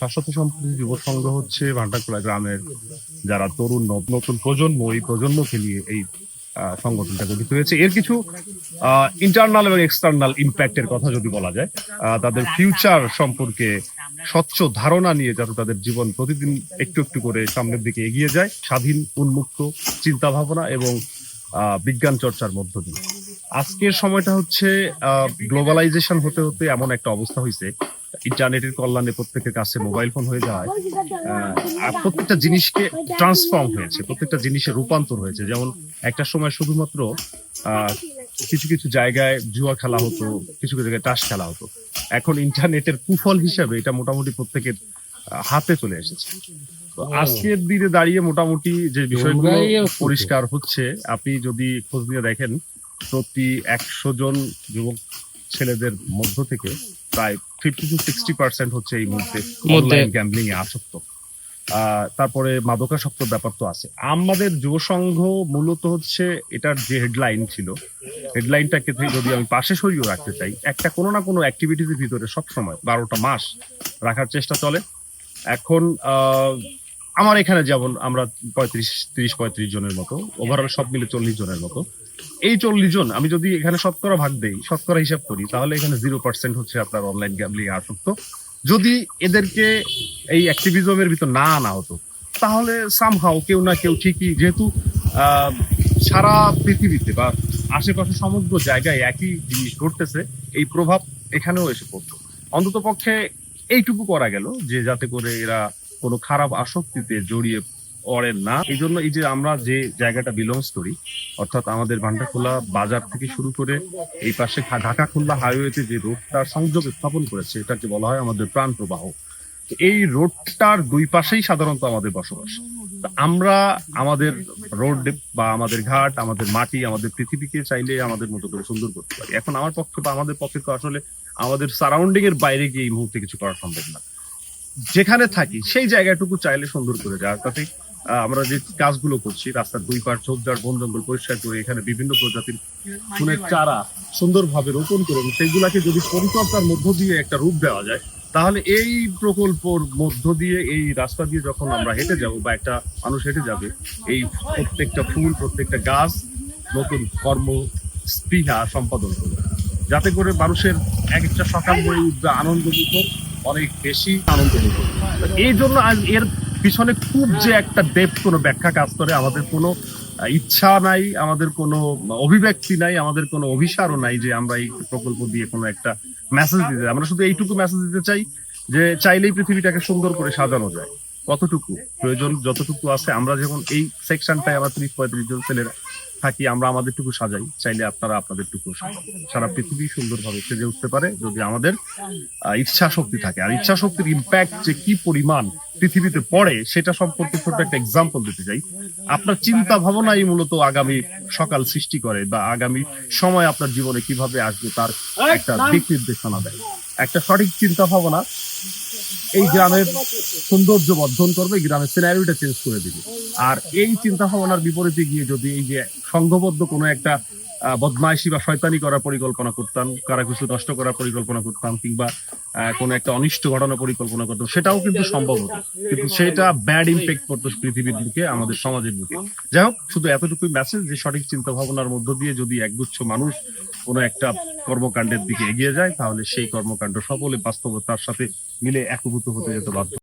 শাশ্বত সম্প্রীতি যুব সংঘ হচ্ছে ভান্ডারকুলা গ্রামের যারা তরুণ নতুন প্রজন্ম, এই প্রজন্মকে নিয়ে এই সংগঠনটা গঠিত হয়েছে। এর কিছু ইন্টারনাল এবং এক্সটার্নাল ইম্প্যাক্টের কথা যদি বলা যায় তাদের ফিউচার সম্পর্কে স্বচ্ছ ধারণা নিয়ে যাতে তাদের জীবন প্রতিদিন একটু একটু করে সামনের দিকে এগিয়ে যায়, স্বাধীন, উন্মুক্ত চিন্তা ভাবনা এবং বিজ্ঞান চর্চার মধ্য দিয়ে। আজকের সময়টা হচ্ছে গ্লোবালাইজেশন হতে হতে এমন একটা অবস্থা হয়েছে ইন্টারনেটের কল্যাণে প্রত্যেকের কাছে মোবাইল ফোন হয়ে যাওয়ায় আহ, আর প্রত্যেকটা জিনিসকে ট্রান্সফর্ম হয়েছে প্রত্যেকটা জিনিসের রূপান্তর হয়েছে। যেমন একটা সময় শুধুমাত্র কিছু কিছু জায়গায় জুয়া খেলা হতো কিছু কিছু জায়গায় তাস খেলা হতো। এখন ইন্টারনেটের কুফল হিসাবে এটা মোটামুটি প্রত্যেকের আহ, হাতে চলে এসেছে। তো আজকের দিনে দাঁড়িয়ে মোটামুটি যে বিষয়গুলো পরিষ্কার হচ্ছে আপনি যদি খোঁজ নিয়ে দেখেন প্রতি একশো জন যুবক ছেলেদের মধ্য থেকে প্রায় ফিফটি টু সিক্সটি পার্সেন্ট হচ্ছে এই মুহূর্তে অনলাইন গ্যাম্বলিং এ আসক্ত। তারপরে মাদকাসক্ত ব্যাপার তো আছে। আমাদের যুব সংঘ মূলত হচ্ছে এটার যে হেডলাইন ছিল হেডলাইনটাকে যদি আমি পাশে সরিয়ে রাখতে চাই একটা কোনো না কোনো অ্যাক্টিভিটির ভিতরে সবসময় বারোটা মাস রাখার চেষ্টা চলে। এখন আহ, আমার এখানে যেমন আমরা পঁয়ত্রিশ, তিরিশ, পঁয়ত্রিশ জনের মতো ওভারঅল সব মিলে চল্লিশ জনের মতো। এই চল্লিশ জন, আমি যদি এখানে শতকরা ভাগ দেই, শতকরা হিসাব করি, তাহলে এখানে জিরো পার্সেন্ট হচ্ছে আপনার অনলাইন গ্যামলিং আসক্ত। যদি এদেরকে এই অ্যাক্টিভিজমের ভিতর না আনা হতো, তাহলে সামহাও কেউ না কেউ ঠিকই যেহেতু সারা পৃথিবীতে বা আশেপাশে সমগ্র জায়গায় একই জিনিস ঘটতেছে, এই প্রভাব এখানেও এসে পড়তো। অন্তত পক্ষে এইটুকু করা গেল যে যাতে করে এরা কোনো খারাপ আসক্তিতে জড়িয়ে পড়েন না। এই জন্য এই যে আমরা যে জায়গাটা বিলংস করি, অর্থাৎ আমাদের ভান্ডারখোলা বাজার থেকে শুরু করে এই পাশে ঢাকা খুলনা হাইওয়েতে যে রোডটা সংযোগ স্থাপন করেছে, এটাকে বলা হয় আমাদের প্রাণ প্রবাহ। এই রোডটার দুই পাশেই সাধারণত আমাদের বসবাস। আমরা আমাদের রোড বা আমাদের ঘাট, আমাদের মাটি, আমাদের পৃথিবীকে চাইলে আমাদের মতো করে সুন্দর করতে পারি। এখন আমার পক্ষে বা আমাদের পক্ষে তো আসলে আমাদের সারাউন্ডিং এর বাইরে গিয়ে এই মুহূর্তে কিছু করা সম্ভব না। যেখানে থাকি, সেই জায়গাটুকু চাইলে সুন্দর করে যায়। তাতে আমরা যে কাজগুলো করছি, রাস্তার দুই পার ঝোপঝাড়, বন জঙ্গল পরিষ্কার করে এখানে বিভিন্ন প্রজাতির ফুলের চারা সুন্দরভাবে রোপণ করে সেইগুলাকে যদি পরিচর্যার মধ্য দিয়ে একটা রূপ দেওয়া যায়, তাহলে এই প্রকল্পর মধ্য দিয়ে, এই রাস্তা দিয়ে যখন আমরা হেঁটে যাব বা একটা মানুষ হেঁটে যাবে, এই প্রত্যেকটা ফুল, প্রত্যেকটা গাছ নতুন কর্ম, স্পৃহা সম্পাদন করবে। যাতে করে মানুষের এক একটা সকাল হয়ে উঠবে আনন্দ অনেক বেশি আনন্দ এই জন্য আজ এর পিছনে খুব যে একটা ডেপ কোনো ব্যাখ্যা কাজ করে আমাদের কোনো ইচ্ছা নাই আমাদের কোনো অভিব্যক্তি নাই আমাদের কোনো অভিসারও নাই যে আমরা এই প্রকল্প দিয়ে কোনো একটা মেসেজ দিতে। আমরা শুধু এইটুকু মেসেজ দিতে চাই যে চাইলেই পৃথিবীটাকে সুন্দর করে সাজানো যায় কতটুকু প্রয়োজন যতটুকু আছে আমরা যখন এই সেকশনটায় আমরা ত্রিশ পঁয়ত্রিশ জন ছেলেরা থাকি, আমরা আমাদেরটুকু সাজাই। চাইলে আপনারা আপনাদেরটুকু সাজান। সারা পৃথিবী সুন্দরভাবে সেজে উঠতে পারে যদি আমাদের ইচ্ছা শক্তি থাকে। আর ইচ্ছা শক্তির ইম্প্যাক্ট যে কি পরিমাণ পৃথিবীতে পড়ে, সেটা সম্পর্কে ছোট্ট একটা এক্সাম্পল দিতে চাই। আপনার চিন্তা ভাবনাই মূলত আগামী সকাল সৃষ্টি করে বা আগামী সময় আপনার জীবনে কীভাবে আসবে, তার একটা দিক নির্দেশনা দেয়। একটা সঠিক চিন্তা ভাবনা এই গ্রামের সৌন্দর্য বর্ধন করবে গ্রামের সিনারিটা চেঞ্জ করে দিবে। আর এই চিন্তা ভাবনার বিপরীতে গিয়ে যদি এই যে সংঘবদ্ধ কোনো একটা বদমাইশি বা শয়তানি করার পরিকল্পনা করতাম কারা কিছু নষ্ট করার পরিকল্পনা করতাম, কিংবা কোনো একটা অনিষ্ট ঘটনা পরিকল্পনা করতাম, সেটাও কিন্তু সম্ভব হতো। কিন্তু সেটা ব্যাড ইম্প্যাক্ট করতো পৃথিবীর বুকে, আমাদের সমাজের বুকে। যাই হোক, শুধু এতটুকুই মেসেজ যে সঠিক চিন্তা ভাবনার মধ্য দিয়ে যদি একগুচ্ছ মানুষ কোনো একটা কর্মকাণ্ডের দিকে এগিয়ে যায়, তাহলে সেই কর্মকাণ্ড সকলে বাস্তবতার সাথে মিলে একভূত হতে যেতে বাধ্য।